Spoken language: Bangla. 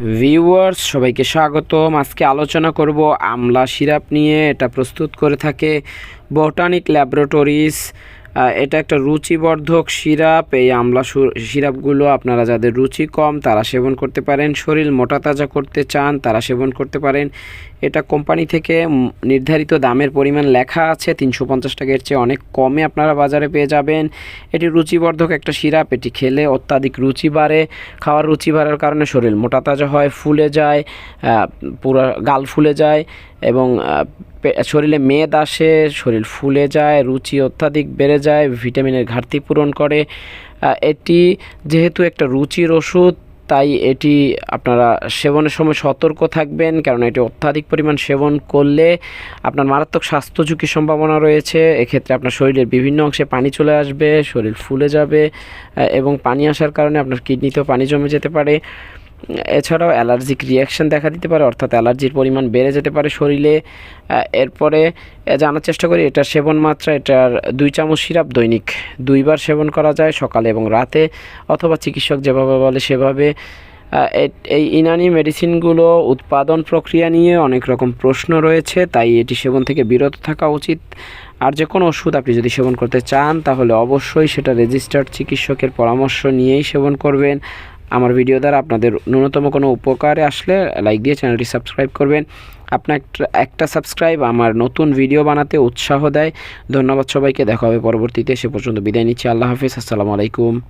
ভিউয়ার্স, সবাইকে স্বাগতম। আজকে আলোচনা করব আমলা সিরাপ নিয়ে। এটা প্রস্তুত করে থাকে বোটানিক ল্যাবরেটরিজ এটা একটা রুচিবর্ধক সিরাপ। এই আমলা সিরাপগুলো আপনারা যাদের রুচি কম, তারা সেবন করতে পারেন। শরীর মোটা তাজা করতে চান, তারা সেবন করতে পারেন। এটা কোম্পানি থেকে নির্ধারিত দামের পরিমাণ লেখা আছে। তিনশো পঞ্চাশ টাকার চেয়ে অনেক কমে আপনারা বাজারে পেয়ে যাবেন। এটি রুচিবর্ধক একটা সিরাপ। এটি খেলে অত্যাধিক রুচি বাড়ে। খাওয়ার রুচি বাড়ার কারণে শরীর মোটা তাজা হয়, ফুলে যায় পুরো গাল ফুলে যায়। এবং শরীরে মেদ আসে, শরীর ফুলে যায়, রুচি অত্যাধিক বেড়ে যায়, ভিটামিনের ঘাটতি পূরণ করে। এটি যেহেতু একটা রুচির ওষুধ, তাই এটি আপনারা সেবনের সময় সতর্ক থাকবেন কারণ এটি অত্যাধিক পরিমাণ সেবন করলে আপনার মারাত্মক স্বাস্থ্য ঝুঁকির সম্ভাবনা রয়েছে। এক্ষেত্রে আপনার শরীরের বিভিন্ন অংশে পানি চলে আসবে, শরীর ফুলে যাবে এবং পানি আসার কারণে আপনার কিডনিতেও পানি জমে যেতে পারে। এছাড়াও অ্যালার্জিক রিয়াকশন দেখা দিতে পারে, অর্থাৎ অ্যালার্জির পরিমাণ বেড়ে যেতে পারে শরীরে। এরপরে জানার চেষ্টা করি এটার সেবন মাত্রা, এটার দুই চামচ সিরাপ দৈনিক। দুইবার সেবন করা যায় সকালে এবং রাতে, অথবা চিকিৎসক যেভাবে বলে সেভাবে। এই ইনানি মেডিসিনগুলো উৎপাদন প্রক্রিয়া নিয়ে অনেক রকম প্রশ্ন রয়েছে, তাই এটি সেবন থেকে বিরত থাকা উচিত। আর যে কোনো ওষুধ আপনি যদি সেবন করতে চান, তাহলে অবশ্যই সেটা রেজিস্টার্ড চিকিৎসকের পরামর্শ নিয়েই সেবন করবেন। আমার ভিডিও দ্বারা আপনাদের ন্যূনতম কোনো উপকারে আসলে লাইক দিয়ে চ্যানেলটি সাবস্ক্রাইব করবেন। আপনার একটা- সাবস্ক্রাইব আমার নতুন ভিডিও বানাতে উৎসাহ দেয়। ধন্যবাদ সবাইকে, দেখা হবে পরবর্তীতে, সে পর্যন্ত বিদায় নিচ্ছি, আল্লাহ হাফিজ, আসসালামু আলাইকুম।